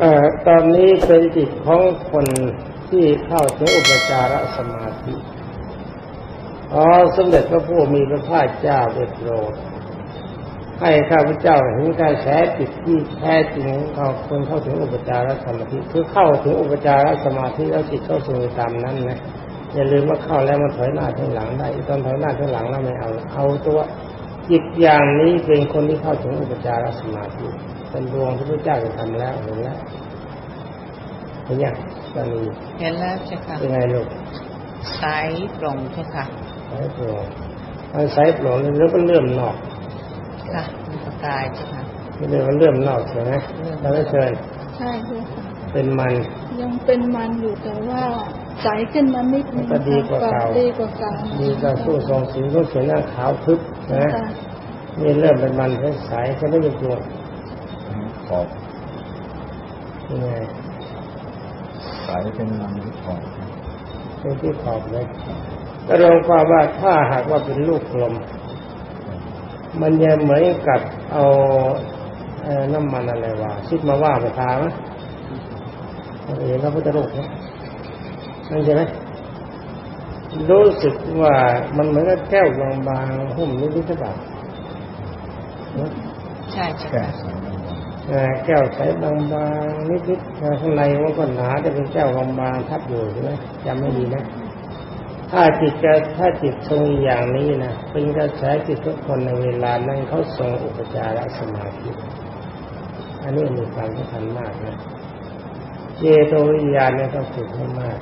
อตอนนี้เป็นจิตของคนที่เข้าถึงอุปจารสมาธิอ๋อสมเด็จพระผู้มีพระภาคเจ้าได้โปรดให้ข้าพเจ้าเห็นการแสจิตที่แท้จริงของคนเข้าถึงอุปจารสมาธิคือเข้าถึงอุปจารสมาธิแล้วจิตเข้าสู่ตามนั้นนะอย่าลืมว่าเข้าแล้วมันถอยหน้าถอยหลังได้ตอนถอยหน้าถอยหลังแล้วไม่เอาเอาตัวจิตอย่างนี้เป็นคนที่เข้าถึงอุปจารสมาธิ เป็นดวงที่พระเจ้าจะทำแล้วเห็นแล้วเห็นยังตอนนี้เห็นแล้วใช่ค่ะเป็นไงลูกใสตรงใช่ค่ะสายโปร่งมันสายโปร่งแล้วก็เลื่อมนอกค่ะมีประกายใช่ค่ะไม่เรียกว่าเลื่อมนอกใช่ไหมเราไม่เชิญใช่ด้วยค่ะเป็นมันยังเป็นมันอยู่แต่ว่าใสขึ้นมานิดนึงก็ดีกว่าเก่าดีกว่าเก่าดีก็สู้ทรงสีก็เขียนหน้าขาวทึบนะค่ะนี่เริ่มเป็นมันใสๆใช่ไหมโยมขอบ ยังไงสายเป็นมันขอบเป็นที่ขอบเลยก็รวมความว่าถ้าหากว่าเป็นลูกกลม มันจะเหมือนกับเอาเอ่อน้ำมันอะไรวะซิดมาว่าไปทาไหมเอาเห็นพระพุทธรูปไหมนั่นใช่ไหมรู้สึกว่ามันเหมือนกับแก้วบางๆหุ้มนิดๆหรือเปล่าใช่ใช่ แก้ค่ะสายมันเอ่อแก้วใสบางๆนิดๆข้างในมันก็หนาแต่เป็นแก้วบางๆทับอยู่ใช่ไหมจำไม่ดีนะ ถ้าจิตจะถ้าจิตทรงอย่างนี้นะเป็นกระแสจิตทุกคนในเวลานั้นเขาทรงอุปจารสมาธิอันนี้มีความสำคัญมากนะเจโตวิญญาณเนี่ยต้องฝึกให้มาก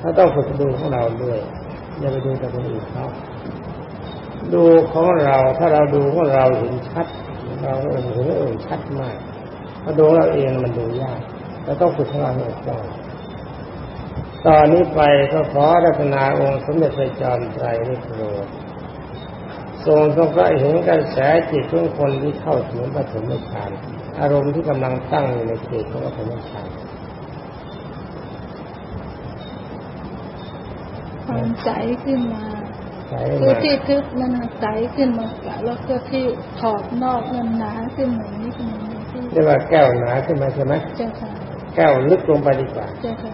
ถ้าต้องฝึกดูของเราด้วยอย่าไปดูแต่คนอื่นเขาดูของเราถ้าเราดูของเราเห็นชัด เราเองห็นเออชัดมากถ้าดูเราเองมันดูยากเราต้องฝึกของเราให้ได้ตอนนี้ไปก็ขอรัตนาองค์สมเด็จพระจอมไตรได้โปรดทรงทรงก็เห็นกระแสจิตของคนที่เข้าถึงปฐมฌานอารมณ์ที่กำลังตั้งอยู่ในเขตของปฐมฌานความใสขึ้นมา คือมาที่ทึบมันใสขึ้นมาแล้วก็ที่ขอบนอกมันหนาขึ้นมานิดนึงที่เรียกว่าแก้วหนาขึ้นมาใช่ไหมเจ้าค่ะแก้วลึกลงไปดีกว่าเจ้าค่ะ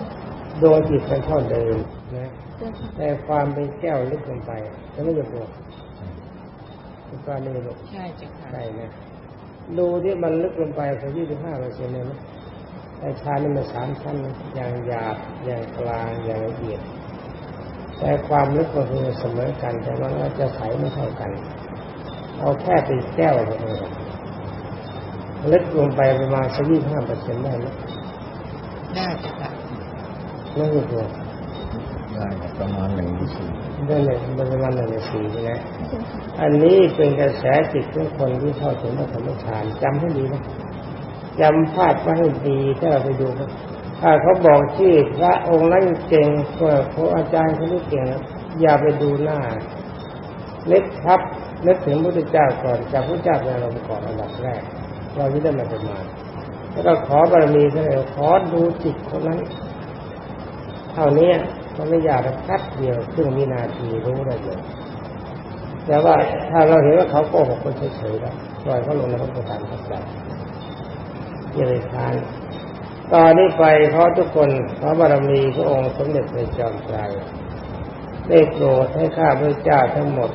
ดวงจิตมันเท่าเดิมนะเจ้าค่ะแต่ความเป็นแก้วลึกลงไปจะไม่หยุดลงคุณป้าไม่หยุดใช่ใช่ค่ะใช่นะดูที่มันลึกลงไปสักยี่สิบห้าเปอร์เซ็นต์เลยนะแต่ชานี่มันสามชั้นนะอย่างหยาบอย่างกลางอย่างละเอียด แต่ความลึกก็คือเสมอกัน แต่ว่าเราจะใสไม่เท่ากัน เอาแค่เป็นแก้วก็ได้ลึกลงไปประมาณสักยี่สิบห้าเปอร์เซ็นต์ได้ไหมได้ใช่ค่ะไม่หยุดลงได้ประมาณหนึ่งหรือสี่ได้เลยมันประมาณหนึ่งในสี่ใช่ไหมเจ้าค่ะอันนี้เป็นกระแสจิตของคนที่เข้าถึงพระธรรมฌานจำให้ดีนะจำภาพไว้ให้ดีถ้าเราไปดูนะ ถ้าเขาบอกชื่อพระองค์นั้นเก่งก็พระอาจารย์คนนี้เก่งอย่าไปดูหน้าเล็กครับนึกถึงพระพุทธเจ้าก่อนจากพระเจ้าเป็นอารมณ์ก่อนอันดับแรก เราจะได้มาประมาแล้วก็ขอบารมีเท่านั้ขอดูจิตคนนั้น เท่านี้มันไม่อยากแป๊บเดียวครึ่งวินาทีรู้ได้เลยแต่ว่าถ้าเราเห็นว่าเขาโกหกก็เฉยๆแล้วปล่อยเขาลงในพระพุทธานทับใจอย่าไปทาน ตอนนี้ไปเพราะทุกคนพระบารมีพระองค์สมเด็จพระจอมไตรได้โปรดให้ข้าพระเจ้าทั้งหมด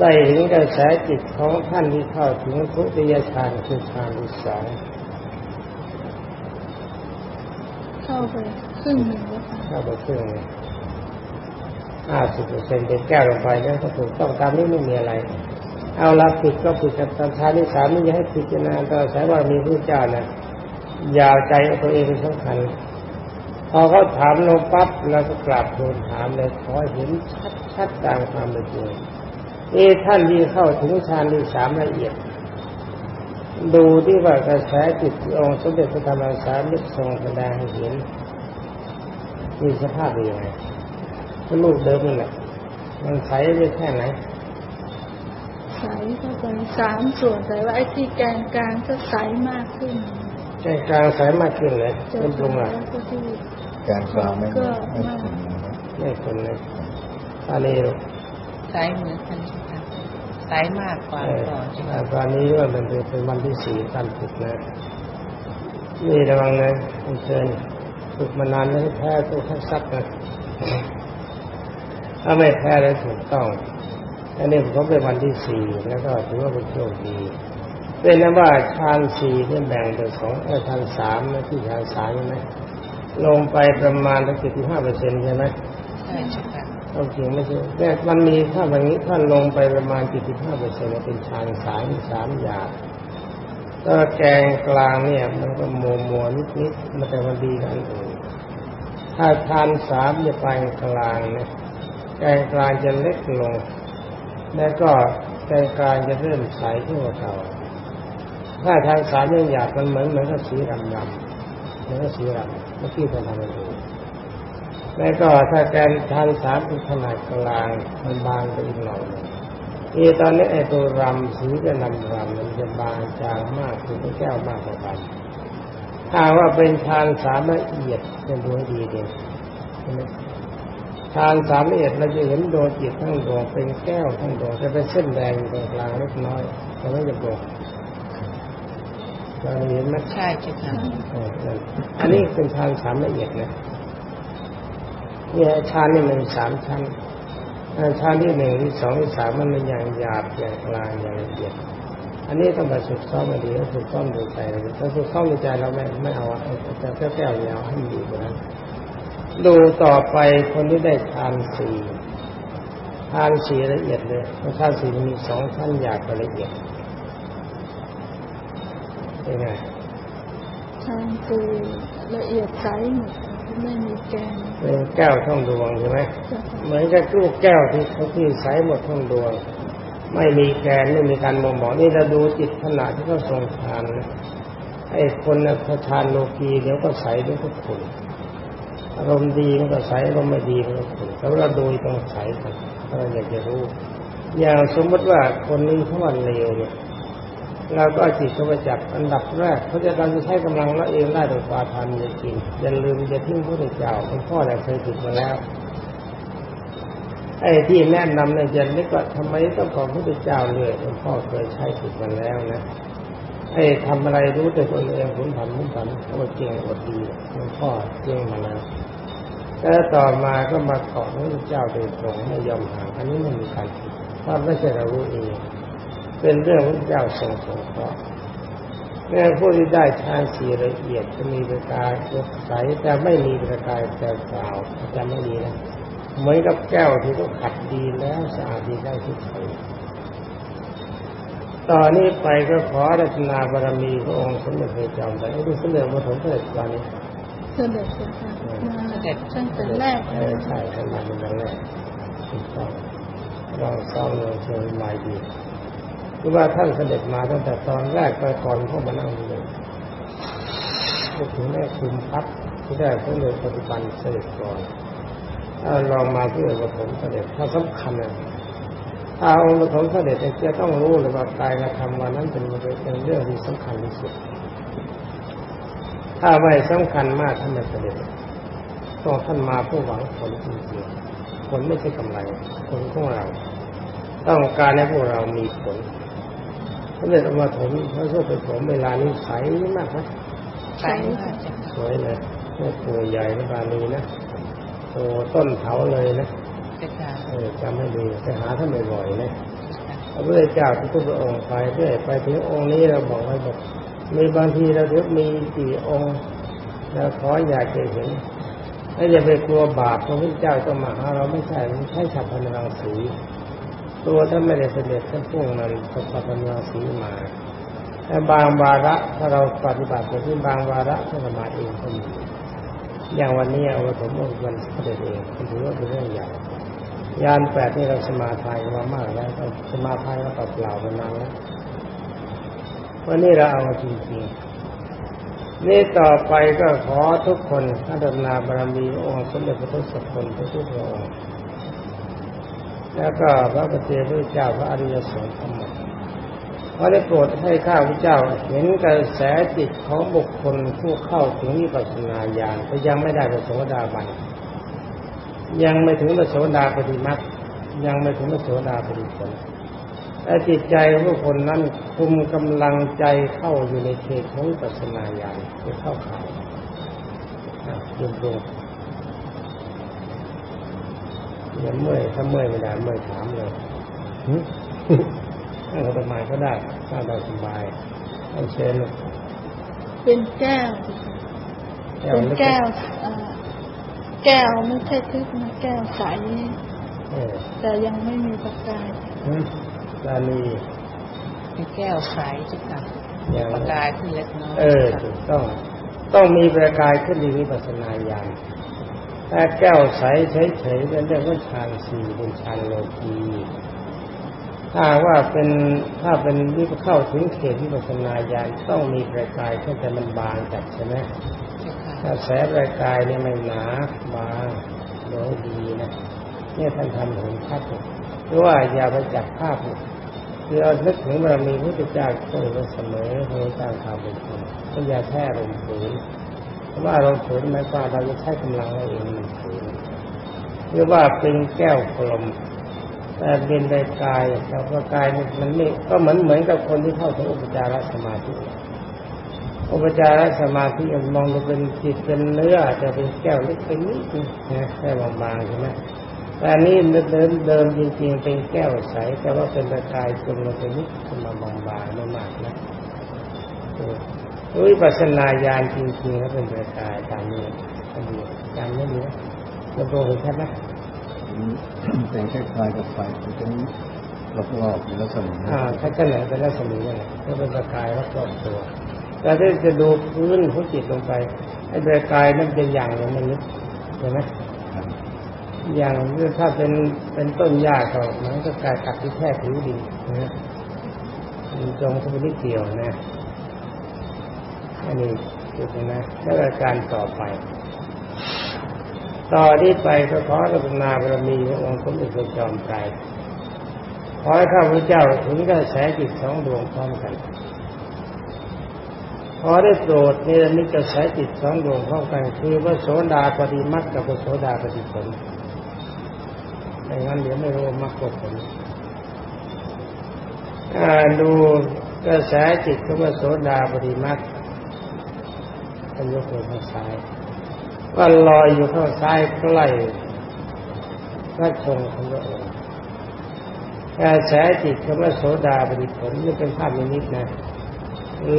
ได้เห็นกระแสจิตของท่านที่เข้าถึงทุติยฌานคือฌานที่สองเข้าไปครึ่งหนึ่งแล้วค่ะเข้าไปครึ่งห้าสิบเปอร์เซ็นต์เป็นแก้วลงไปนั่นก็ถูกต้องตามนี้ไม่มีอะไร เอาละผิดก็ผิดกับตอนท้ายที่สามนี่จะให้พิจารณาตอนสายว่ามีพระเจ้านะ อย่าใจเอาตัวเองเป็นสำคัญพอเขาถามลงปั๊บเราก็กลับทูลถามเลยขอเห็นชัดชัดๆตามความเป็นจริงเอะท่านที่เข้าถึงฌานที่สามละเอียด ดูที่ว่ากระแสจิตที่องค์สมเด็จพระธรรมสามิทรงแสดงให้เห็นมีสภาพเป็นยังไงก็ลูกเดิมนั่นแหละมันใสได้แค่ไหนใสเข้าไปสามส่วนแต่ว่าไอ้ที่แกนกลางก็ใสมากขึ้น ใจกลางใสมากขึ้นเลยเจ้าเป็นตรงไหนค่ะแล้วก็ที่การกลางไม่ไม่ครับไม่คนเลยอันนี้ใสเหมือนกันใช่ค่ะใสมากกว่าต่อก่อนใช่ไหมตอนนี้ว่ามันเป็นวันที่สี่การฝึกนะนี่ระวังนะคุณเชิญฝึกมานานแล้วแพ้ตัวทักซักนะถ้าไม่แพ้แล้วถูกต้องอันนี้ผมเป็นวันที่สี่แล้วก็ถือว่าเป็นโชคดี เป็นนะว่าชานสี่ที่แบ่งเป็นสองเออชานสามนะที่ชานสามใช่ไหมลงไปประมาณตั้งเจ็ดสิบห้าเปอร์เซ็นต์ใช่ไหมใช่เจ้าค่ะต้องจริงไม่ใช่แต่มันมีถ้าแบบนี้ถ้าลงไปประมาณเจ็ดสิบห้าเปอร์เซ็นต์เป็นชานสามสามอย่างก็แกงกลางเนี่ย มันก็มัวมัวนิดนิดๆมันแต่มันดีกันอื่นถ้าชานสามจะไปกลางนะแกงกลางจะเล็กลง แล้วก็แกงกลางจะเริ่มใสขึ้นกว่าเก่า ถ้าทางสามยังหยาบมันเหมือนเหมือนกับสีดำดำเหมือนกับสีดำเมื่อกี้ผมทำให้ดูแล้วก็ถ้าแกนทางสามเป็นขนาดกลางมันบางไปอีกหน่อยหนึงนี่ตอนนี้ไอ้ตัวรำสีจะนำรำมันจะบางจางมากคือแก้วมากกว่ากันถ้าว่าเป็นทางสามละเอียดจะดูให้ดีเด่นทางสามละเอียดเราจะเห็นดวงจิตทั้งดวงเป็นแก้วทั้งดวงจะเป็นเส้นแดงตรงกลางเล็กน้อยแต่ไม่จะบอก เราเห็นไหมใช่เจ้าค่ะเออนั่นอันนี้เป็นฌานสามละเอียดนะเนี่ยฌานนี่มันมีสามชั้นอ่าฌานที่หนึ่งที่สองที่สามมันเป็นอย่างหยาบอย่างกลางอย่างละเอียด อันนี้ต้องมาฝึกซ้อมมาดีแล้วฝึกซ้อมดูใจเราถ้าฝึกซ้อมดูใจเราไม่ไม่เอาอะแต่แก้วแก้วๆเนี่ยเอาให้มันดีกว่านั้นดูต่อไปคนที่ได้ฌานสี่ฌานสี่ละเอียดเลยเพราะฌานสี่มันมีสองชั้นหยาบกับละเอียด เป็นไงชานคือละเอียดใสหมดไม่มีแกนเป็นแก้วท่องดวงใช่ไหมเจ้าค่ะเหมือนกับลูกแก้วที่เขาที่ใสหมดท่องดวง ไม่มีแกนไม่มีการมองบอกนี่เราดูจิตขณะที่เขาทรงฌานนะไอ้คนนะพอฌานโลกีเดี๋ยวก็ใสเดี๋ยวก็ขุ่นอารมณ์ดีมันก็ใสอารมณ์ไม่ดีมันก็ขุ่นแล้วเราดูตรงใสกันถ้าเราอยากจะรู้ อย่างสมมติว่าคนนี้เขาว่าเลวเนี่ย เราก็จิตเข้าไปจับอันดับแรกเขาจะการจะใช้กำลังละเองได้โดยปาทานจริงอย่าลืมอย่าทิ้งพระพุทธเจ้าเป็นพ่อแต่เคยผิดมาแล้วไอ้ที่แนะนำเนี่ยจะนึกว่าทำไมต้องขอพระพุทธเจ้าเลยหลวงพ่อเคยใช้ผิดมาแล้วนะไอ้ทำอะไรรู้แต่ตัวเองผลผันผลผันโอ้เก่งอดดีหลวงพ่อเก่งมาแล้วแต่ต่อมาก็มาขอพระพุทธเจ้าโดยตรงไม่ยอมห่างอันนี้ไม่มีการผิดเพราะไม่ใช่เรารู้เอง เป็นเรื่องพระพุทธเจ้าทรงสงเคราะห์แม้ผู้ที่ได้ฌานสีละเอียดจะมีประกายสดใสแต่ไม่มีประกายแปลเปล่าจำไม่ดีนะเหมือนกับแก้วที่เขาขัดดีแล้วสะอาดดีได้ทุกคนตอนนี้ไปก็ขอรัตนาบารมีพระองค์สมเด็จพระจอมไตรไอ้ที่สมเด็จพระสมเด็จตอนนี้เสด็จเจ้าค่ะมาตั้งแต่แรกเออใช่ท่านมาเป็นครั้งแรกถูกต้องเราเศร้าเลยเชิญมาดี คือว่าท่านเสด็จมาตั้งแต่ตอนแรกไปก่อนเข้ามานั่งเลยก็ถึงแม่คุมพัดที่ได้เขาเลยปฏิบัติเสด็จก่อนถ้าลองมาที่องค์ปฐมเสด็จถ้าสำคัญนะถ้าองค์ปฐมเสด็จจะต้องรู้เลยว่าการกระทำวันนั้นเป็นเป็นเรื่องที่สำคัญที่สุด ถ้าไม่สำคัญมากท่านไม่เสด็จต้องท่านมาเพื่อหวังผลจริงๆผลไม่ใช่กำไรผลของเรา ต้องการให้พวกเรามีผล พระเดชองค์ปฐมพระโสดผมเวลานี้ใสมากนะใสมากเจ้าค่ะสวยเลยแม่ตัวใหญ่นะบาลีนะโตต้นเถาเลยนะเจ้าค่ะเออจำให้ดีไปหาท่านบ่อยๆนะเจ้าค่ะพระพุทธเจ้าทุกๆพระองค์ไปเรื่อยไปถึงองค์นี้เราบอกไว้บอกมีบางทีเราเดี๋ยวมีกี่องค์เราขออยากจะเห็นถ้าอย่าไปกลัวบาปพระพุทธเจ้าต้องมาหาเราไม่ใช่ไม่ใช่ฉับพันรังสี ตัวท่านไม่ได้เสด็จท่านพุ่งนั้นสัพพันรังสีมาแต่บางวาระถ้าเราปฏิบัติไปที่บางวาระท่านมาเองก็มีอย่างวันนี้เอาผมวันเสด็จเองถือว่าเป็นเรื่องใหญ่ยานแปดนี่เราสมาทานกันมามากแล้วสมาทานก็เปล่าๆมานานแล้ววันนี้เราเอาจริงๆนี่ต่อไปก็ขอทุกคนพัฒนาบารมีองค์สมเด็จพระทศพลทุกพระองค์ แล้วก็พระปฏิเจพระเจ้าพระอริยสงฆ์ทั้งหมดขอได้โปรดให้ข้าพเจ้าเห็นกระแสจิตของบุคคลผู้เข้าถึงวิปัสสนาญาณแต่ยังไม่ได้เป็นโสดาบันยังไม่ถึงพระโสดาปฏิมักยังไม่ถึงพระโสดาปฏิผลแต่จิตใจของบุคคลนั้นคุมกำลังใจเข้าอยู่ในเขตของวิปัสสนาญาณจะเข้าข่ายอะยืน ตรงอย่าเมื่อยถ้าเมื่อยไม่ได้เมื่อยถามเลยหึนั่งสบายก็ได้ถ้าเราสบายเอาเชิญลูกเป็นแก้วแก้วเป็นเล็กๆแก้วเอ่อแก้วไม่ใช่ทึบนะแก้วใสเออแต่ยังไม่มีประกายหึลาลีเป็นแก้วใสเจ้าค่ะอย่างประกายขึ้นเล็กน้อยเออถูกต้องต้องมีประกายขึ้นในวิปัสสนาญาณ ถ้าแก้วใสเฉยๆเป็นเรื่องว่าฌานสี่เป็นฌานโลกีถ้าว่าเป็นถ้าเป็นวิปเข้าถึงเขตวิปัสสนาญาณต้องมีประกายขึ้นแต่มันบางจัดใช่ไหมเจ้าค่ะถ้าแสงประกายเนี่ยไม่หนาบางโดยดีนะเนี่ยท่านทำเห็นชัดเลยหรือว่าอย่าไปจับภาพเลยคือเอานึกถึงบารมีพระพุทธเจ้าช่วยไว้เสมอพระพุทธเจ้าทำเป็นจริงก็อย่าแค่ลมฝืน เพราะว่าลมฝืนหมายความเราจะใช้กำลังเราเองหรือว่าเป็นแก้วกลมแต่เป็นประกายแต่ประกายมันมันไม่ก็เหมือนเหมือนกับคนที่เข้าถึงอุปจารสมาธิอุปจารสมาธิมองดูเป็นจิตเป็นเนื้อแต่เป็นแก้วเล็กเป็นนิดนึงนะแค่บางๆใช่ไหมแต่นี้เดิมเดิมจริงๆเป็นแก้วใสแต่ว่าเป็นประกายจนลงไปนิดขึ้นมาบางๆไม่มากนะ วิปัสสนาญาณจริงๆแล้วเป็นประกายตามนี้ก็ดีจำไม่ดีนะเราโตเห็นชัดไหมเป็นคล้ายๆกับไฟมันจะรอบๆอยู่ลักษณะอ่าถ้าจะไหนเป็นรัศมีนั่นแหละก็เป็นประกายรอบๆตัวแต่ถ้าจะดูพื้นของจิตลงไปไอ้ประกายนั้นเป็นอย่างหนึ่งมันนิดเห็นไหมครับอย่างถ้าเป็นเป็นต้นหญ้าก็มันก็กลายตัดที่แค่ผิวดินนะมันจงเข้าไปนิดเดียวนะ อันนี้จุดนะแล้วการต่อไป ต่อที่ไปก็ขอรัตนาบารมีพระองค์สมเด็จพระจอมไตรขอให้ข้าพเจ้าถึงกระแสจิตสองดวงพร้อมกันขอได้โปรดเนรมิกระแสจิตสองดวงพร้อมกันคือพระโสดาปฏิมักกับพระโสดาปฏิผลไม่งั้นเดี๋ยวไม่รู้มรรคผลดูกระแสจิตของพระโสดาปฏิมั กท่านยกมือข้างซ้ายว่าลอยอยู่ข้างซ้ายใกล้พระชงฆ์ของพระองค์กระแสจิตของพระโสดาปฏิผลนี่เป็นภาพนิดๆนะ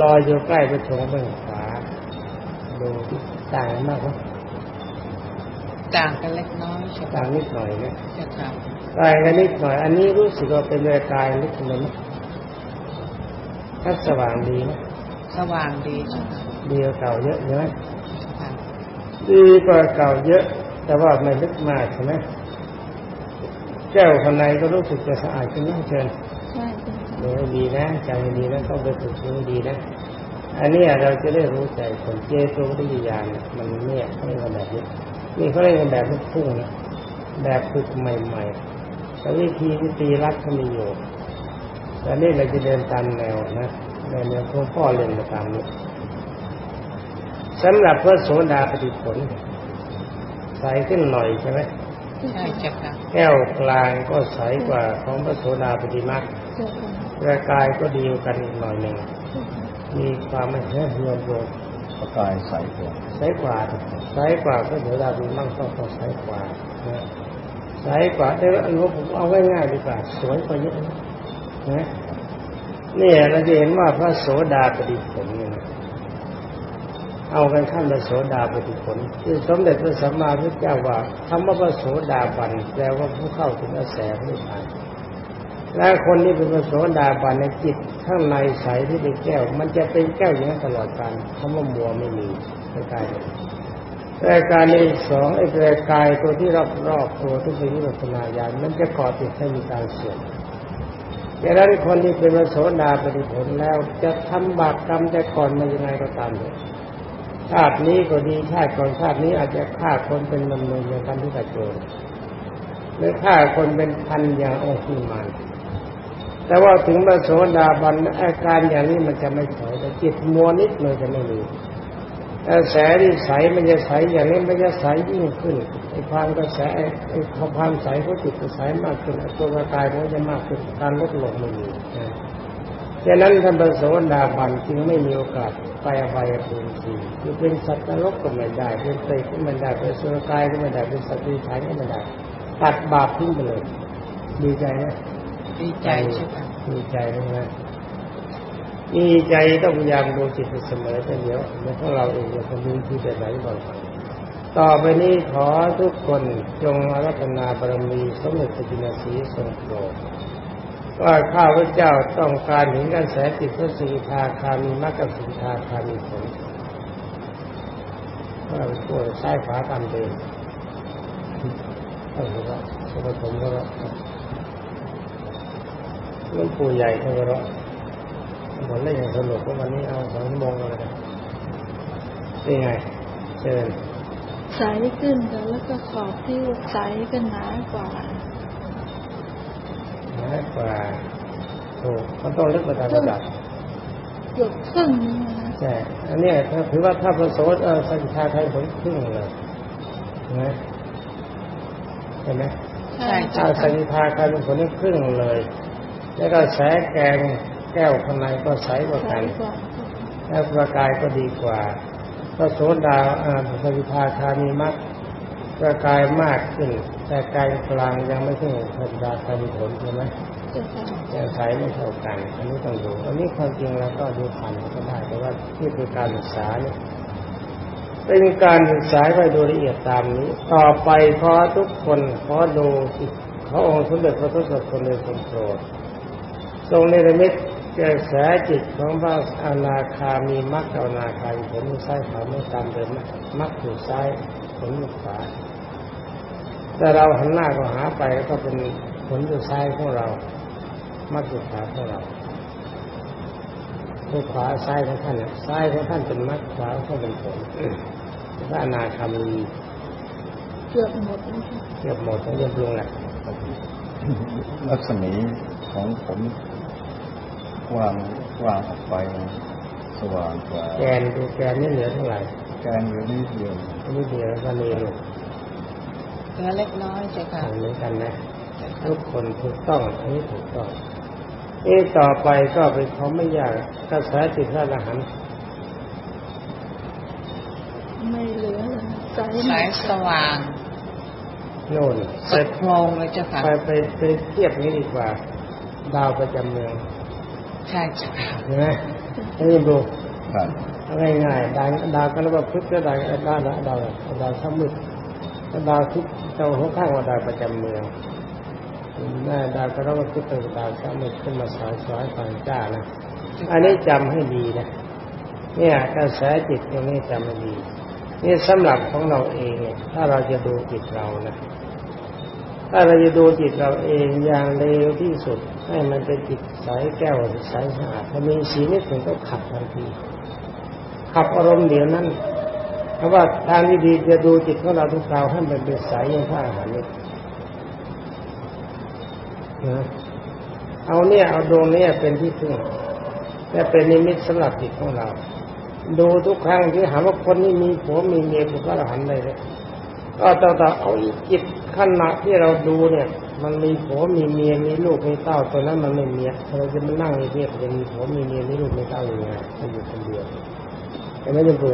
ลอยอยู่ใกล้พระชงฆ์เบื้องขวาดูที่ต่างกันมากไหมต่างกันเล็กน้อยเจ้าต่าค่ะงนิดหน่อยนะเจ้าค่ะต่างกันนิดหน่อย อันนี้รู้สึกว่าเป็นเรือกายเล็กขึ้นไหมถ้าสว่างดีนะ สว่างดีเจ้าค่ะดีกว่าเก่าเยอะใช่ไหมเจ้าค่ะดีกว่าเก่าเยอะ แต่ว่าไม่ลึกมากใช่ไหมแก้วข้างในก็รู้สึกจะสะอาดขึ้นนะเชิญใช่เป็นดูให้ดีนะใจให้ดีนะต้องไปฝึกดูให้ดีนะอันเนี้ยเราจะได้รู้ใจคนเจโตวิญญาณเนี่ยมันเนี่ยเขาเรียกว่าแบบนี้นี่เขาเรียกว่าแบบลูกทุ่งนะแบบฝึกใหม่ๆแต่วิธีที่ตีรัดเขามีอยู่แต่นี่เราจะเดินตามแนวนะ ในแนวของพ่อเรียนมาตามนี้สำหรับพระโสดาปฏิผล ใสขึ้นหน่อยใช่ไหมใช่เจ้าค่ะแก้วกลางก็ใสกว่าของพระโสดาปฏิมาเจ้าค่ะประกายก็ดีกว่ากันอีกหน่อยหนึ่งมีความไม่แห้งรวมรวมประกายใสกว่าใสกว่าใสกว่าก็เดี๋ยวเราดูมั่งต้องต้องใสกว่านะใสกว่าแต่ว่าอันนี้ผมเอาง่ายๆดีกว่าสวยกว่าเยอะนะนะ เนี่ยเราจะเห็นว่าพระโสดาปฏิผลเนี่ยเอากันขั้นพระโสดาปฏิผลที่สมเด็จพระสัมมาสัมพุทธเจ้าว่าคำว่าพระโสดาบันแปลว่าผู้เข้าถึงกระแสพระนิพพานและคนที่เป็นพระโสดาบันในจิตข้างในใสที่เป็นแก้ว มันจะเป็นแก้วอย่างนั้นตลอดกาลคำว่ามัวไม่มีในกายเลยรายการนี้สองไอ้รายกายตัวที่รอบรอบๆตัวที่เป็นวิปัสสนาญาณมันจะก่อติดให้มีการเสื่อม ดังนั้นคนที่เป็นพระโสดาปฏิผลแล้วจะทำบาปกรรมแต่ก่อนมายังไงก็ตามเลยชาตินี้ก็ดีชาติก่อนชาตินี้อาจจะฆ่าคนเป็นมนุษย์อย่างกันที่กระโจนหรือฆ่าคนเป็นพันอย่างองคุมานแต่ว่าถึงพระโสดาบันอาการอย่างนี้มันจะไม่ถอยแต่จิตมัวนิดเลยจะไม่มี กระแสที่ใสมันจะใสอย่างนี้มันจะใสยิ่งขึ้นไอ้ความกระแสไอ้ความใสของจิตจะใสมากขึ้นไอ้ตัวประกายมันก็จะมากขึ้นการลดลงไม่มีนะดังนั้นท่านพระโสดาบันจึงไม่มีโอกาสไปอภัยภูมิสีคือเป็นสัตว์นรกก็ไม่ได้ เป็นเปรตก็ไม่ได้เป็นสุรกายก็ไม่ได้เป็นสัตว์ที่ใช้ก็ไม่ได้ตัดบาปทิ้งไปเลย ดีใจไหมดีใจเจ้าค่ะดีใจนะ ดีใจต้องพยายามดูจิตเสมอแต่เดี๋ยวในพวกเราเองจะต้องมีที่จะไหนบ้างต่อไปนี้ขอทุกคนจงอารัตนาบารมีสมเด็จพระจินสีทรงโปรดว่าข้าพเจ้าต้องการเห็นกระแสจิตพระสีทาคามีมรรคสีทาคามีผลว่าปวดซ้ายขวาตามเดิมเอาละครับสมผมก็แล้วหลวงปู่ใหญ่ก็แล้ว ผมเล่นอย่างสนุกเพราะวันนี้เอาสองชั่วโมงเลยนะนี่ไงเชิญใสขึ้นค่ะแล้วก็ขอบที่ใสก็หนากว่าน้อยกว่าถูกมันต้องลึกมาตามระดับเกือบครึ่งนึงนะคะใช่อันเนี้ยถ้าถือว่าถ้าประโสดเออสัญชาไทยผลครึ่งเลยนะเห็นไหมใช่ถ้าเจ้าสัค่ะญชาไทยเป็นผลนี่ครึ่งเลย แล้วก็แสแกง แก้วข้างในก็ใสกว่าใสกันกว่าแล้วประกายก็ดีกว่าพระโสดาอ่าสัญชาคามีมักประกายมากขึ้น แต่กายกลางยังไม่ถึงสัญชาคามีผลใช่ไหมเจ้าค่ะยังใช้ไม่เท่ากัน อันนี้ต้องดูอันนี้ความจริงเราก็ดูผ่านก็ได้แต่ว่าที่เป็นการศึกษาเนี่ยเป็นการศึกษาไปโดยละเอียดตามนี้ ต่อไปขอทุกคนขอดูจิตขอองค์สมเด็จพระทศพลเลยทรงโปรดทรงเนรมิต กระแสจิตของพระอนาคามีมรรคอนาคามีผลอยู่ซ้ายขวาไม่ตามเดิมนะมรรคอยู่ซ้ายผลอยู่ขวาแต่เราหันหน้าก็หาไปแล้วก็เป็นผลอยู่ซ้ายของเรามัดอยู่ขวาของเราคือขวาซ้ายของท่านเนี่ยซ้ายของท่านเป็นมัดขวาของท่านเป็นผลพระอนาคามีเกือบหมดแล้วค่ะเกือบหมดทั้งยมลงแหละรัศมีของผมก ว้างกว้างออกไปสว่างกว่าแกนดูแกนนี่เหลือเท่าไหร่แกนเหลือนิดเดียวนี่เดียวก็มีลูกเนื้อเล็กน้อยเจ้าค่ะเหมือนกันนะเจ้าค่ะทุกคนถูกต้องอันนี้ถูกต้องเอ๊ะต่อไปก็เป็นเขาไม่ยากกระแสจิตพระอรหันต์ไม่เหลือเลยนะใสหมสายดสว่างโน่นสไปดโพรงเลยเจ้าค่ะไปไปไปเทียบนี้ดีกว่า ดาวประจำเมือง ใช่เจ้าค่ะเห็นไหมให้ดูครับง่ายๆดาวดาวกันแล้วก็พฤกษ์ก็ดาวดาวดาวดาวดาวข้ามมืดดาวทิศเจ้าหัวข้างว่าดาวประจำเมืองหน้าดาวกันแล้วก็พฤกษ์เป็นดาวข้ามมืดขึ้นมาสายสายฝั่งจ้านะอันนี้จำให้ดีนะเนี่ยกระแสจิตตรงนี้จำให้ดีนี่สำหรับของเราเองเนี่ยถ้าเราจะดูจิตเรานะถ้าเราจะดูจิตเราเองอย่างเร็วที่สุด ให้มันเป็นจิตใสแก้วใสสะอาดถ้ามีสีนิดหนึ่งก็ขับทันทีขับอารมณ์เดี๋ยวนั้นเพราะว่าทางที่ดีจะดูจิตของเราทุกคราวให้มันเป็นใสอย่างพระอรหันต์นี่นะเอาเนี่ยเอาดวงเนี้เป็นที่พึ่งและเป็นนิมิตสำหรับจิตของเรา ดูทุกครั้งที่หาว่าคนนี้มีผัวมีเมียเป็นพระอรหันต์เลยเลยก็ต่อต่อเอาจิตขณะที่เราดูเนี่ย มันมีผัวมีเมียมีลูกมีเต้าตัวนั้นมันไม่เมีอะเราจะมานั่งเงียบจะมีผัวมีเมียมีลูกมีเต้าอย่างไงมันอยู่คนเดียวเห็นไหมจ๊ะปู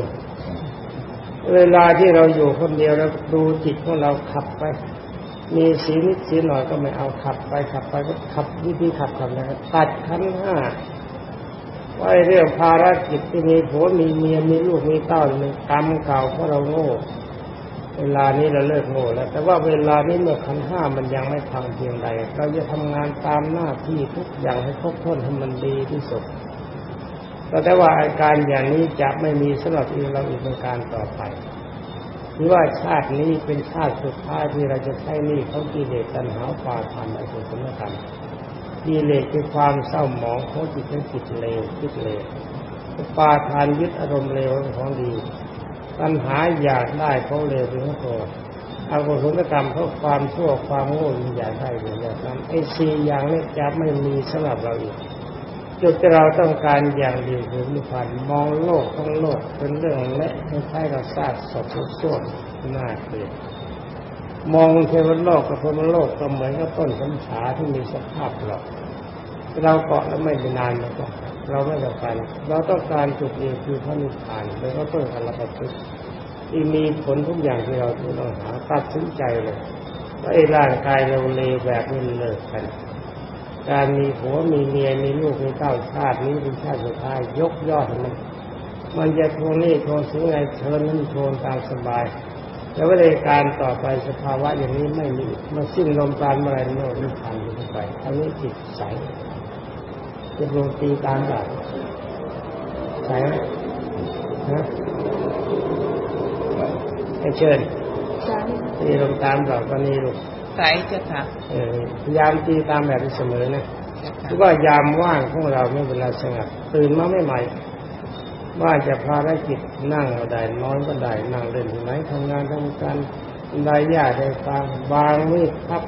เวลาที่เราอยู่คนเดียวแล้วดูจิตของเราขับไป มีสีนิดสีหน่อยก็ไม่เอาขับไปขับไปก็ขับวิธีขับขับนะครับตัดขันห้าว่าไอ้เรื่องภารกิจที่มีผัวมีเมียมีลูกมีเต้าเป็นกรรมเก่าเพราะเราโง่ เวลานี้เราเลิกโง่แล้ว แต่ว่าเวลานี้เมื่อขันห้ามันยังไม่ทำเพียงใด เราจะทำงานตามหน้าที่ทุกอย่างให้ครบถ้วนให้มันดีที่สุดก็แต่ว่าอาการอย่างนี้จะไม่มีสำหรับอีกเราอีกเป็นการต่อไปหรือว่าชาตินี้เป็นชาติสุดท้ายที่เราจะใช้นี้เขากิเลสตัณหาปาทานอกุศลกรรมกิเลสคือความเศร้าหมองของจิตเป็นจิตเลวจิตเลวปาทานยึดอารมณ์เลวของดี ปัญหาอยากได้ของเลวเป็นของโกรธอกุศลกรรมเพราะความชั่วความโง่อยากได้อย่างนั้นไอ้สี่อย่างนี้จะไม่มีสำหรับเราอีกจุดที่เราต้องการอย่างเดียวคือนิพพานมองโลกทั้งโลกเป็นเรื่องเละคล้ายๆกับซากศพทุกส่วนน่าเกลียดมองเทวโลกกับพรมโลกก็เหมือนกับต้นสัมฉาที่มีสภาพหลอกเราเกาะแล้วไม่ได้นานนก็ เราไม่ต้องการเราต้องการจุดเดียวคือพระนิพพานแล้วก็ต้นกันละประพฤติที่มีผลทุกอย่างที่เราต้องหาตัดสินใจเลยว่าไอ้ร่างกายเราเลวแบบนี้เลิกกัน การมีผัวมีเมียมีลูกมีเต้าชาตินี้เป็นชาติสุดท้ายยกยอดมันมันจะทวงหนี้ทวงสินไงเชิญนั่นทวงตามสบายแล้ววิธีการต่อไปสภาวะอย่างนี้ไม่มีมันสิ้นลมปราณเมื่อไรโน่นนี่ผ่านไปอันนี้จิตใส จะลงตีตามแบบใสไหมนะให้เชิญใช่ตีลงตามแบบก็นี่ลูกใสเจ้าค่ะเออพยายามตีตามแบบนี้เสมอนะเจ้าค่ะหรือว่ายามว่างของเราไม่เวลาสงัดตื่นมาไม่ใหม่ว่าจะภารกิจนั่งก็ได้นอนก็ได้นั่งเล่นที่ไหนทำงานทำการได้ยาได้ฟังบางมีดพับ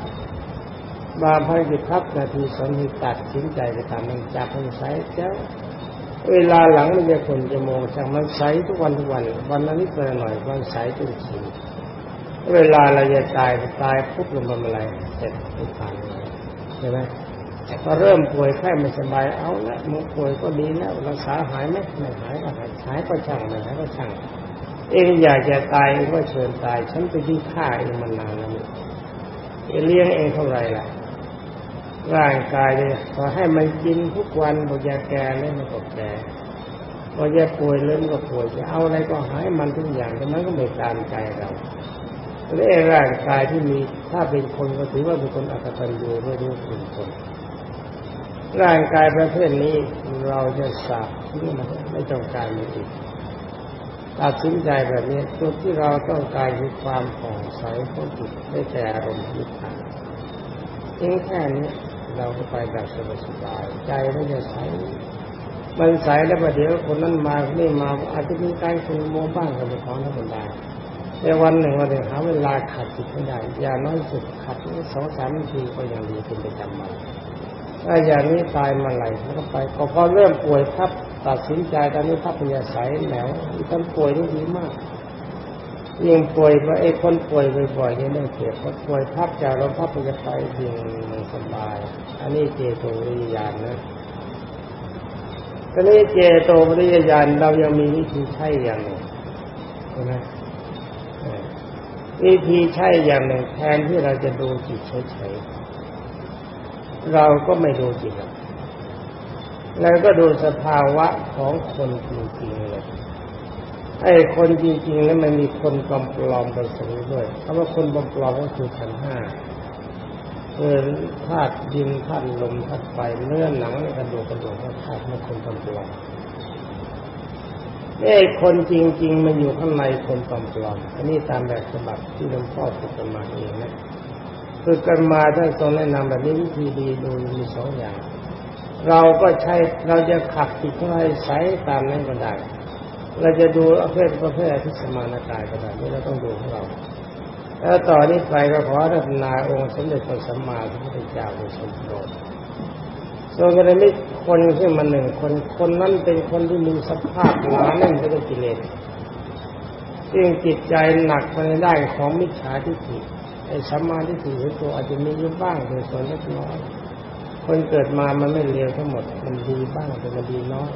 บางภารกิจพับนาทีสองนาทีตัดสินใจไปตามมันจับมันใสเจ้าเวลาหลังมันจะคนจะโมงช่างมันใสทุกวันทุกวันวันละนิดวันละหน่อยวันใสจนชินเวลาเราจะตายตายปุ๊บลงมาอะไรเสร็จทุกทางเลยใช่ไหมพอเริ่มป่วยไข้ไม่สบายเอาละมึงป่วยก็ดีแล้วรักษาหายไหมไม่หายก็หายหายก็ช่างไม่หายก็ช่างเองอยากจะตายเองก็เชิญตาย ฉันไปที่ฆ่าเองมานานแล้วเอเลี้ยงเองเท่าไหร่ล่ะ ร่างกายเนี่ยขอให้มันกินทุกวันบอกอย่าแก่เลยมันก็แก่บอกอย่าป่วยเลยมันก็ป่วยจะเอาอะไรก็หายมันทุกอย่างแต่มันก็ไม่ตามใจเราแล้วไอ้ร่างกายที่มีถ้าเป็นคนก็ถือว่าเป็นคนอัตตันยูไม่รู้คุณคน ร่างกายประเภทนี้เราจะสาบทิ้งมันไม่ต้องการมันอีกตัดสินใจแบบนี้จุดที่เราต้องการคือความผ่องใสของจิตได้แต่อารมณ์นิพพานเพียงแค่นี้ เราก็ไปแบบสบายๆใจไมันจะใสมันใสแล้วประเดี๋ยวคนนั้นมาคนนี้มาอาจจะมีการคุยโมบ้างก็เป็นของธรรมดาในวันหนึ่งวันหนึ่งหาเวลาขัดจิตไม่ได้อย่าน้อยสุดขัดสองสามนาทีก็ยังดีเป็นประจำวันถ้าอย่างนี้ตายมาไหร่แล้วก็ไปก็พอเริ่มป่วยพับตัดสินใจตอนนี้พับพยาสายแหนวอีตอนป่วยนี่ดีมาก ยิ่งป่วยไปไอ้คนป่วยบ่อยๆนี่ไม่เจ็บพอป่วยพับจากเราพับพยาไปยิ่งสบาย อันนี้เจโตวิญญาณนะตอนนี้เจโตวิญญาณเรายังมีวิธีใช้อย่างหนึ่งใช่ไหมวิธีใช้อย่างหนึ่งแทนที่เราจะดูจิตเฉยๆเราก็ไม่ดูจิตแล้วก็ดูสภาวะของคนจริงๆเลย ไอ้คนจริงๆแล้วมันมีคนปลอมๆไปสมด้วยคำว่าคนปลอมๆก็คือขันห้าคือธาตุดินธาตุลมธาตุไฟเนื้อหนังกระดูกกระดูกธาตุไม่คนปลอมๆไอ้คนจริง ๆ มันอยู่ข้างในคนปลอมๆอันนี้ตามแบบฉบับที่หลวงพ่อฝึกกันมาเองนะฝึกกันมาท่านทรงแนะนำแบบนี้วิธีดีดูมีสองอย่าง เราก็ใช้เราจะขับจิตให้ใสตามนั้นก็ได้ เราจะดูประเภทประเภทที่สมานกายก็ได้นี่เราต้องดูของเราแล้วต่อนนี้ไปก็ขอรัตนาองค์สมเด็จพระสัมมาสัมพุทธเจ้าเป็นสมโปรดทรงกระมิคนขึ้นมาหนึ่งคนคนนั้นเป็นคนที่มีสภาพหนาแน่นไปด้วยกิเลสซึ่งจิตใจหนักไปในด้านของมิจฉาทิฏฐิไอ้สัมมาทิฏฐิของตัวอาจจะมีอยู่บ้างเป็นส่วนเล็กน้อย คนเกิดมามันไม่เลวทั้งหมด มันดีบ้างแต่มันดีน้อย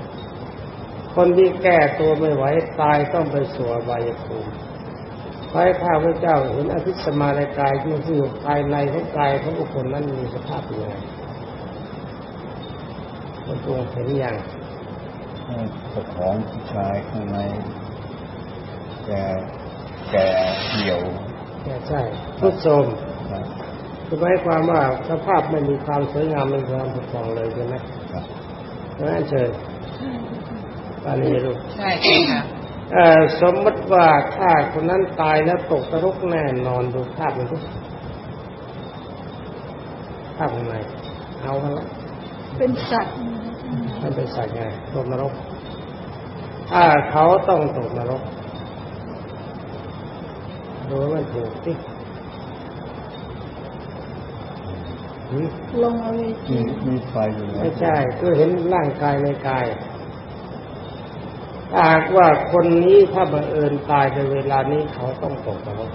คนที่แก้ตัวไม่ไหวตายต้องไปสู่อบายภูมิขอให้ข้าพเจ้าเห็นอภิสมารกายที่อยู่ภายในของกายของบุคคลนั้นมีสภาพยังไงมันตรงเห็นอย่างเจ้าของผู้ชายข้างในแกแกเหี่ยวแก่ใช่ทุดโทรมนะคือหมายความว่าสภาพไม่มีความสวยงามไม่มีความผุดผ่องเลยใช่ไหมครับเพราะฉะนั้นเชิญ ปานีลูกใช่เจ้าค่ะเอ่อสมมติว่าถ้าคนนั้นตายแล้วตกนรกแน่นอนดูภาพมันทุกภาพข้างในเอากันละเป็นสัตว์มันเป็นสัตว์ไงตกนรกถ้าเขาต้องตกนรกดูว่ามันถูกที่หืมลงเอาเวทีมีมีไฟอยู่นะไม่ใช่ก็เห็นร่างกายในกายถ้า หากว่าคนนี้ถ้าบังเอิญตายในเวลานี้เขาต้องตกนรก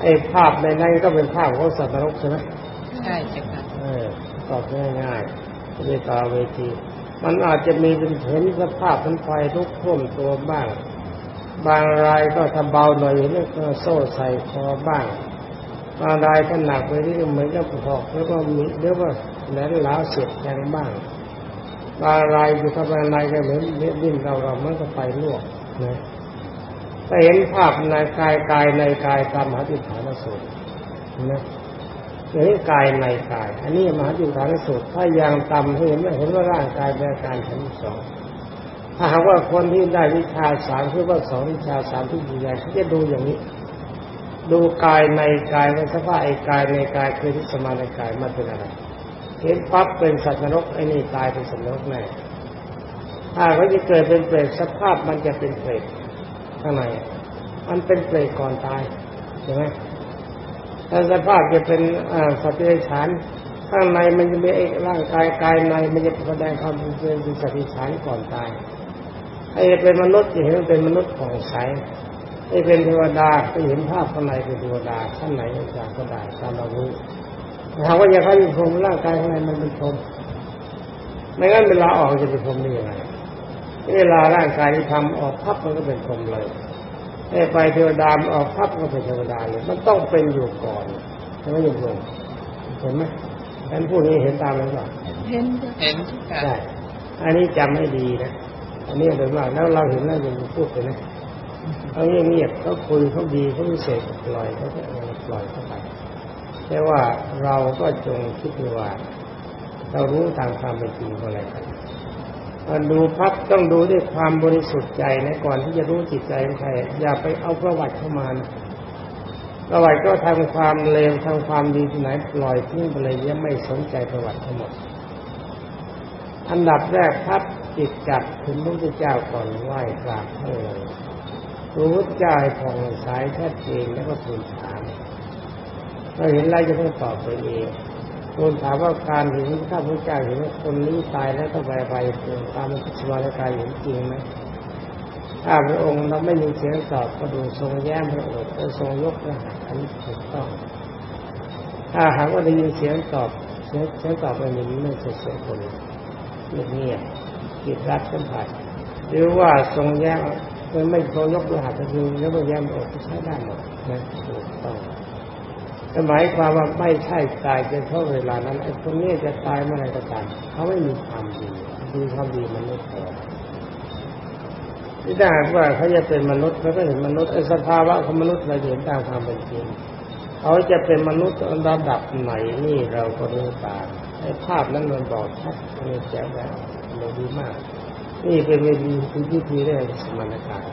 ไอ้ภาพในนั้นก็เป็นภาพของสัตว์นรกใช่ไหมใช่เจ้าค่ะเออตอบง่ายๆไม่ได้ต่อเวที มันอาจจะมีเป็นเห็นสภาพมันไฟลุกท่วมตัวบ้าง บางรายก็ทำเบาหน่อยเห็นก็โซ่ใส่คอบ้างบางรายถ้าหนักไปนี่ก็เหมือนกับหอกแล้วก็มีเรียกว่าแหลมหลาวเสียบแทงบ้าง บางรายอยู่ข้างในก็เหมือนเลือดดิ้นเราเรามันก็ไฟลวกนะถ้าเห็นภาพในกายกายในกายตามมหาติฐานสูตรนะเห็นกายในกาย อันนี้มหาติฐานสูตรถ้ายังต่ำให้เห็นว่าเห็นว่าร่างกายเป็นอาการชั้นสองถ้าหากว่าคนที่ได้วิชาสามคือว่าสองวิชาสามที่ดีใหญ่เขาจะดูอย่างนี้ ดูกายในกายว่าสภาพไอ้กายในกายคือที่สมาในกายมันเป็นอะไร เห็นปั๊บเป็นสัตว์นรกไอ้นี่ตายเป็นสัตว์นรกแน่ถ้าเขาจะเกิดเป็นเปรตสภาพมันจะเป็นเปรตข้างในมันเป็นเปรตก่อนตายใช่ไหมถ้าสภาพจะเป็นสัตว์เดรัจฉานข้างในมันจะมีร่างกายกายในมันจะแสดงความเป็นเป็นสัตว์เดรัจฉานก่อนตายไอ้เป็นมนุษย์จะเห็นเป็นมนุษย์ผ่องใสไอ้เป็นเทวดาก็เห็นภาพข้างในเป็นเทวดาข้างในเป็นจากก็ได้ตามเรารู้ ถามว่าอย่าให้เป็นพรหมร่างกายข้างในมันเป็นพรหมไม่งั้นเวลาออกจะเป็นพรหมได้ยังไงเวลาร่างกายที่ทำออกพับมันก็เป็นพรหมเลยไอ้ไปเทวดามนออกพับก็เป็นเทวดาเลย มันต้องเป็นอยู่ก่อนใช่ไหมโยมโยมเห็นไหมท่านพูดนี้เห็นตามแล้วก็เห็นจ้ะเห็นเจ้าค่ะใช่อันนี้จำให้ดีนะอันนี้เป็นว่าแล้วเราเห็นแล้วยังพูดไปนะเขาเงียบๆเขาคุยเขาดีเขาพิเศษปล่อยเขาก็ปล่อยเข้าไป แต่ว่าเราก็จงคิดดูว่า เรารู้ตามความเป็นจริงอะไรกันมันดูพับต้องดูด้วยความบริสุทธิ์ใจนะก่อนที่จะรู้จิตใจของใครอย่าไปเอาประวัติเข้ามาประวัติก็ทำความเลวทำความดีที่ไหนปล่อยทิ้งไปเลยยังไม่สนใจประวัติทั้งหมด อันดับแรกพับจิตจับถึงพระพุทธเจ้าก่อนไหว้กราบให้เลยรู้พระเจ้าให้ผ่องใสชัดเจนแล้วก็ทูลถาม เราเห็นอะไรจะต้องตอบตัวเองคนถามว่าการเห็นข้าพเจ้าเห็นว่าคนนี้ตายแล้วต้องไปไปตามสมารกายเห็นจริงไหมถ้าพระองค์เราไม่มีเสียงตอบก็ดูทรงแย้มพระโอษฐ์ก็ทรงยกพระหัตถ์อันนี้ถูกต้อง ถ้าหากว่าได้ยินเสียงตอบเสียงเสียงตอบไม่มีไม่เสียคนเงียบจิตรัดสัมผัสหรือว่าทรงแย้มมันไม่ทรงยกพระหัตถ์ก็คือแล้วก็แย้มโอษฐ์ก็ใช้ได้หมดนะถูกต้อง หมายความว่าไม่ใช่ตายเฉพาะเวลานั้นไอ้คนนี้จะตายเมื่อไรก็ตามเขาไม่มีความดีดีความดีมันไม่พอที่ถ้าหากว่าเขาจะเป็นมนุษย์เขาก็เห็นมนุษย์ไอ้สภาวะของมนุษย์เราเห็นตามความเป็นจริงเขาจะเป็นมนุษย์ระดับไหนนี่เราก็รู้ตามไอ้ภาพนั้นมันบอกชัดมันแจ๋วแล้วมันดีมาก นี่เป็นวิธีวิธีแรกสมานกาย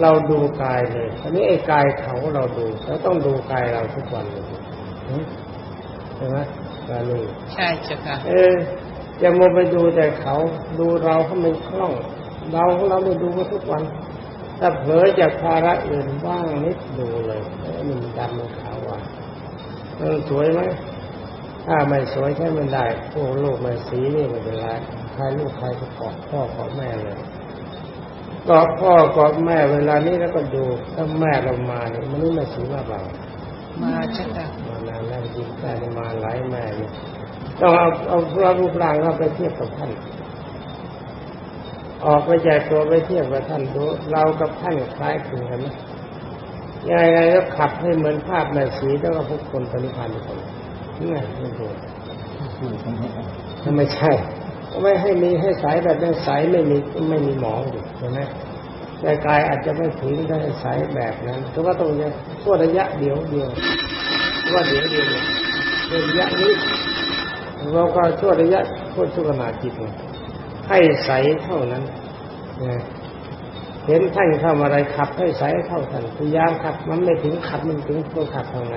เราดูกายเลยอันนี้ไอ้กายเขาเราดูเราต้องดูกายเราทุกวันเลยใช่ไหมกายนี่ใช่เจ้าค่ะเออจะมัวไปดูแต่เขาดูเราเขาไม่คล่อง เราของเราไม่ดูมาทุกวันถ้าเผลอจากภาระอื่นบ้างนิดดูเลยเออมันดำมันขาวว่ะมันสวยไหมถ้าไม่สวยใช้ไม่ได้พวกลูกมันสีนี่ไม่เป็นไรใครลูกใครก็เกาะพ่อเกาะแม่เลยเกาะพ่อเกาะแม่เวลานี้แล้วก็ดูถ้าแม่เรามาเนี่ยมันนี่มาสีมาเปล่ามาเจ้าค่ะมานานแล้วจริงแต่มาหลายแม่เนี่ยต้องเอาเอาพระรูปร่างเราไปเทียบกับท่าน ออกไปจากตัวไปเทียบกับท่านดูเรากับท่านคล้ายคลึงกันไหมยังไงก็ขับให้เหมือนภาพแม่สีแล้วก็พวกคนปฏิพันธ์คนนี่ไงไม่ดูพูดทั้งหมดถ้าไม่ใช่ก็ ไม่ให้มีให้สายแบบนั้นสายไม่มีไม่มีหมองอยู่ใช่ไหมแต่กายอาจจะไม่ถึงได้สายแบบนั้นก็ว่าต้องนี่ยชั่วระยะเดียวเดียวว่าเดี๋ยวเดียวเนี่ยระยะนี้เราก็ชั่วระยะโคตรชั่วขนาดจิตให้ใสเท่านั้นนะเห็นท่านทำอะไรขับให้ใสเท่าท่านพยายามขับ มันไม่ถึงขับมันถึงตัวขับทำไง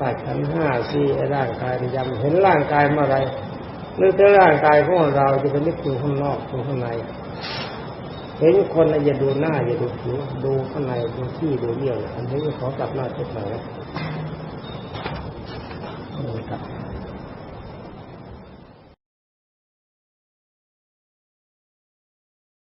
ตัดขันห้าสี่ร่างกายพยายามเห็นร่างกายเมื่อไร นึกถึงร่างกายของเราจะเป็นนึกถึงข้างนอกถึงข้างใน เห็นคนนะอย่าดูหน้าอย่าดูผิวดูข้างในดูที่ดูเยี่ยวอันนี้ขอกลับหน้าเช็ดหน่อยนะครับ